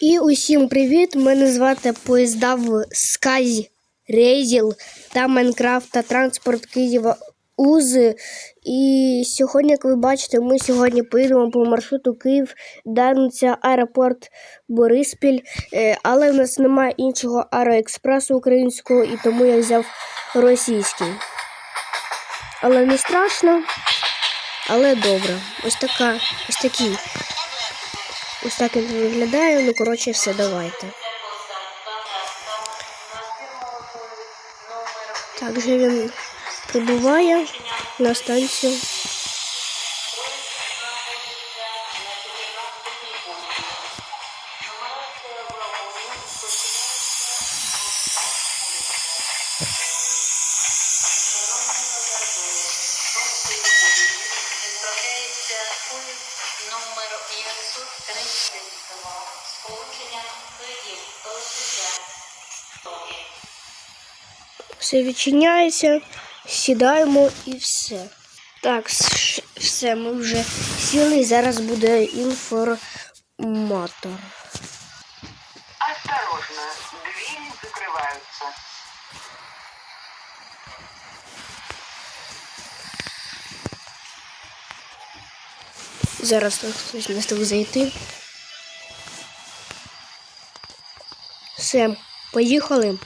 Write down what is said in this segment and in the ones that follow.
І усім привіт! Мене звати поїзда в Сказі Рейзіл та Майнкрафт та транспорт Києва Узи. І сьогодні, як ви бачите, ми сьогодні поїдемо по маршруту Київ, Дарниця, аеропорт Бориспіль. Е, Але в нас немає іншого аероекспресу українського, і тому я взяв російський. Але не страшно, але добре. Ось така, ось такий. Ось так він виглядає. Ну, коротше, все, давайте. Так же він прибуває на станцію. Відправляється поїзд номер 530 сполучення Київ Лисича. Все відчиняється, сідаємо і все. Так, все, ми вже сіли. Зараз буде інформатор. Осторожно, двери закрываются. Зараз хтось не встиг зайти. Все, поїхали.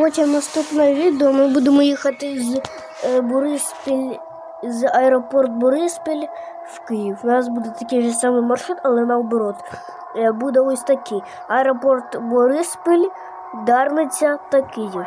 Потім наступне відео ми будемо їхати з е, Бориспіль з аеропорт Бориспіль в Київ. У нас буде такий же самий маршрут, але наоборот. Е, Буде ось такий. Аеропорт Бориспіль, Дарниця та Київ.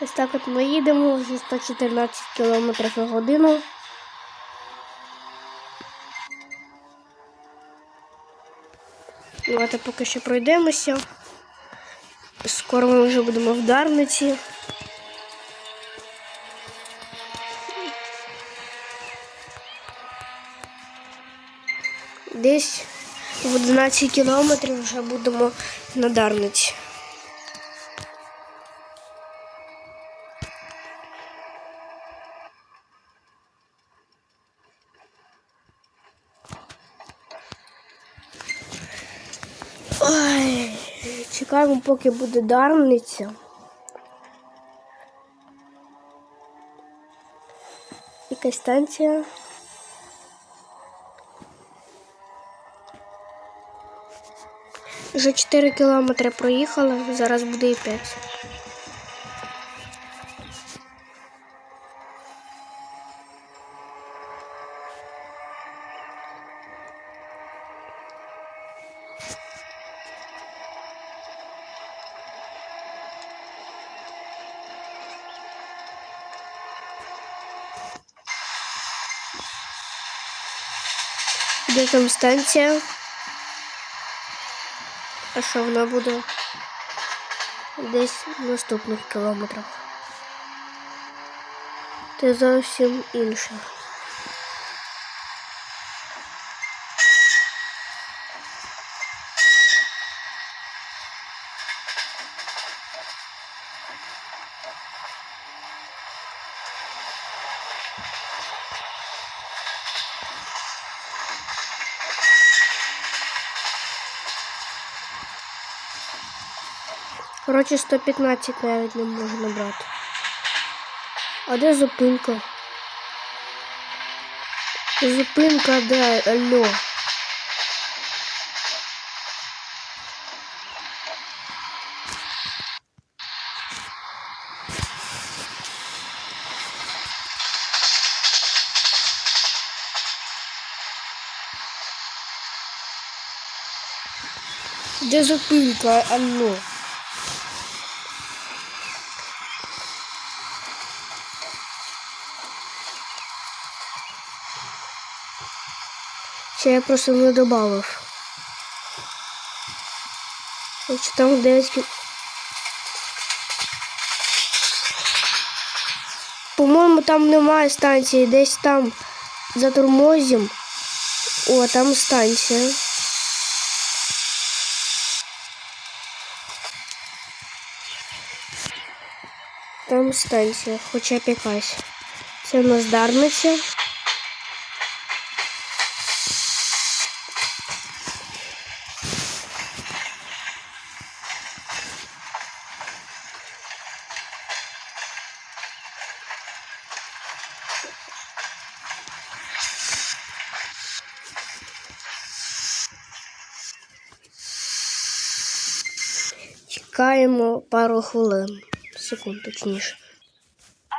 Ось так от ми їдемо вже 114 км на годину. Давайте поки що пройдемося. Скоро ми вже будемо в Дарниці. Десь в 11 кілометрів вже будемо на Дарниці. Чекаємо, поки буде дарниця. Якась станція. Вже 4 кілометри проїхали, зараз буде і 5. Де там станція? А що вона буде? Десь в наступних кілометрах. Це зовсім інше. Коротше, 115 навіть не можу набрати. А де зупинка? Зупинка де? Алло. Де зупинка? Алло. Ще я просто не добавив. Якщо там 9 кі... По-моєму, там немає станції, десь там за тормозом. О, там станція. Там станція, хоча б якась. Це в нас Дарниця. Чекаємо пару хвилин. Секунд точніше.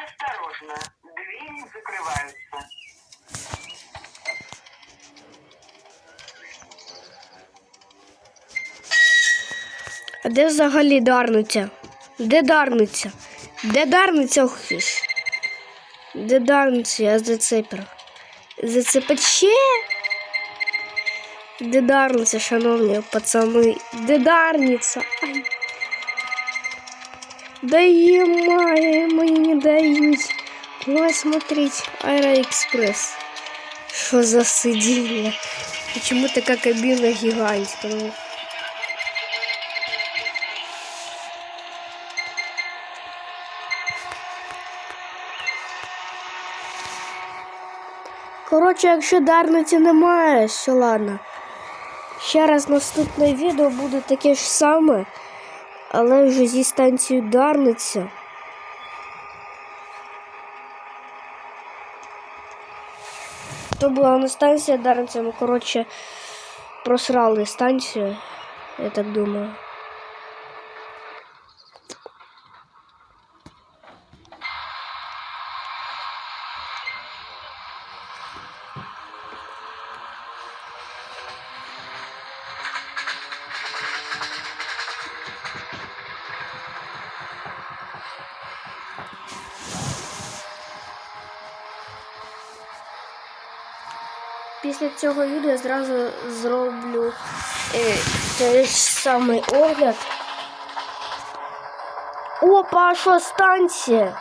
Осторожно, двери закрываются. А де взагалі Дарниця? Де Дарниця? Де Дарниця хіш? Де Дарниця? Я зацепер. Зацепаче? Де Дарниця, шановні пацани? Де Дарниця? Ай. Да е-мое, мені не дають. Ой, смотрите, Аэроэкспресс. Що за сидіння? Почему така кабіна гігантська? Ну, Коротше, якщо Дарниці немає, все ладно. Ще раз наступне відео буде таке ж саме, але вже зі станцією Дарниця. То була не станція Дарниця, ми, коротше, просрали станцію, я так думаю. Після цього відео я зразу зроблю е, той ж самий огляд. Опа, а що станція?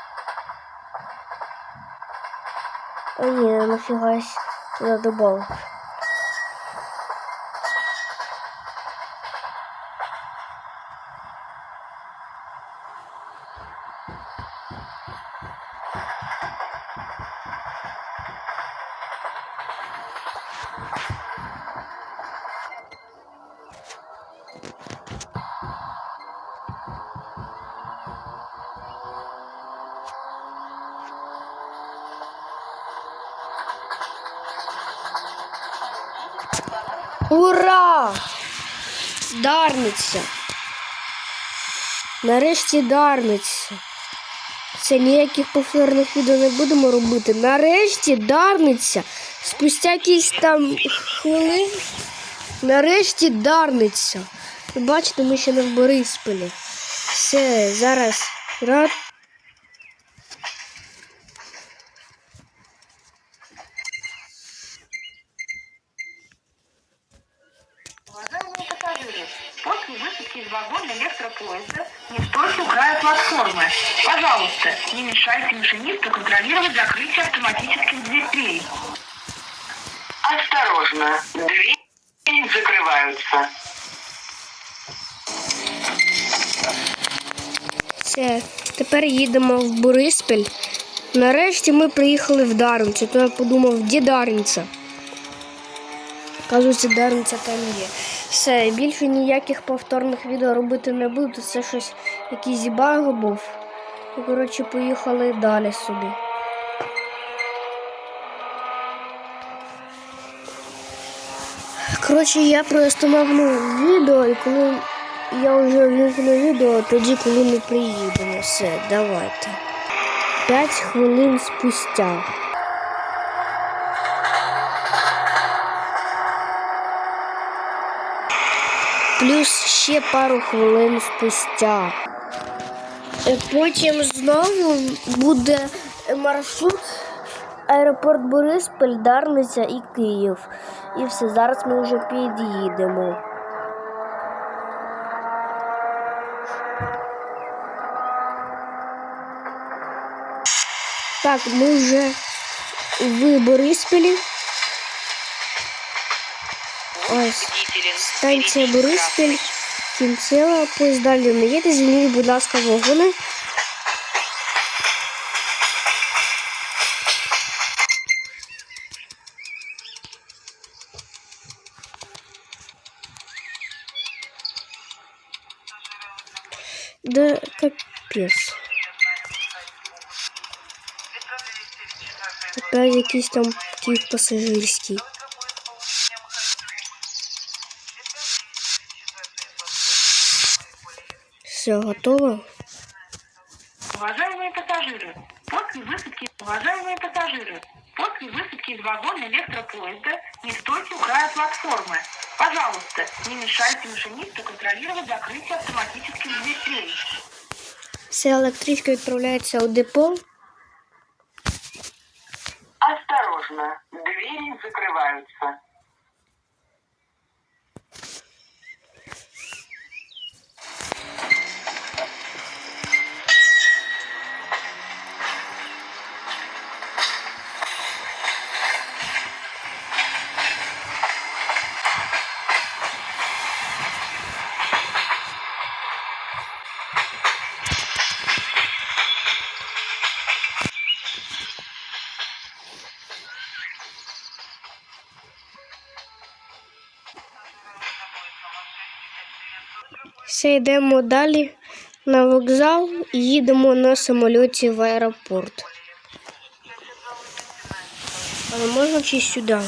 А ні, нафігась туди добавив. Ура! Дарниця! Нарешті Дарниця. Це ніяких повторних відео не будемо робити. Нарешті Дарниця. Спустя якісь там хвилин. Нарешті Дарниця. Ви бачите, ми ще не в Борисполі. Все, зараз. Рад. Пожалуйста, не мешайте машинисту контролировать закрытие автоматических дверей. Осторожно, двери закрываются. Все, тепер їдемо в Бориспіль. Нарешті ми приїхали в Дарницю. То я подумав, де Дарниця? Кажуть, Дарниця там є. Все, більше ніяких повторних відео робити не буду. Це щось якийсь баг був. І, коротше, поїхали далі собі. Коротше, я приостановлю відео, і коли я вже вімкну відео, тоді, коли ми приїдемо. Все, давайте. П'ять хвилин спустя. Плюс ще пару хвилин спустя. Е, Потім знову буде маршрут аеропорт Бориспіль, Дарниця і Київ. І все, зараз ми вже під'їдемо. Так, ми вже в Бориспілі. Ось станція Бориспіль, кінцева, поїзд далі не їде. Звільніть, будь ласка, вагони. Да капець. Опять якийсь там Київ пасажирський. Все, готово? Уважаемые пассажиры, после высадки, уважаемые пассажиры, после высадки из вагона электропоезда не стойте у края платформы. Пожалуйста, не мешайте машинисту контролировать закрытие автоматических дверей. Вся електричка відправляється у депо. Все йдемо далі на вокзал і їдемо на самольоті в аеропорт. Але можна чи сюди?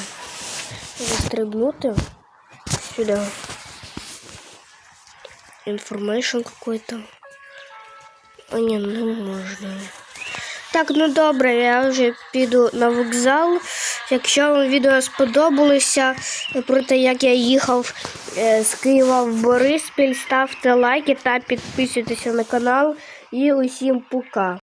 Застрибнути сюди. Інформейшн какой-то. А ні, не можна. Так, ну добре, я вже піду на вокзал. Якщо вам відео сподобалося про те, як я їхав з Києва в Бориспіль, ставте лайки та підписуйтеся на канал. І усім пока.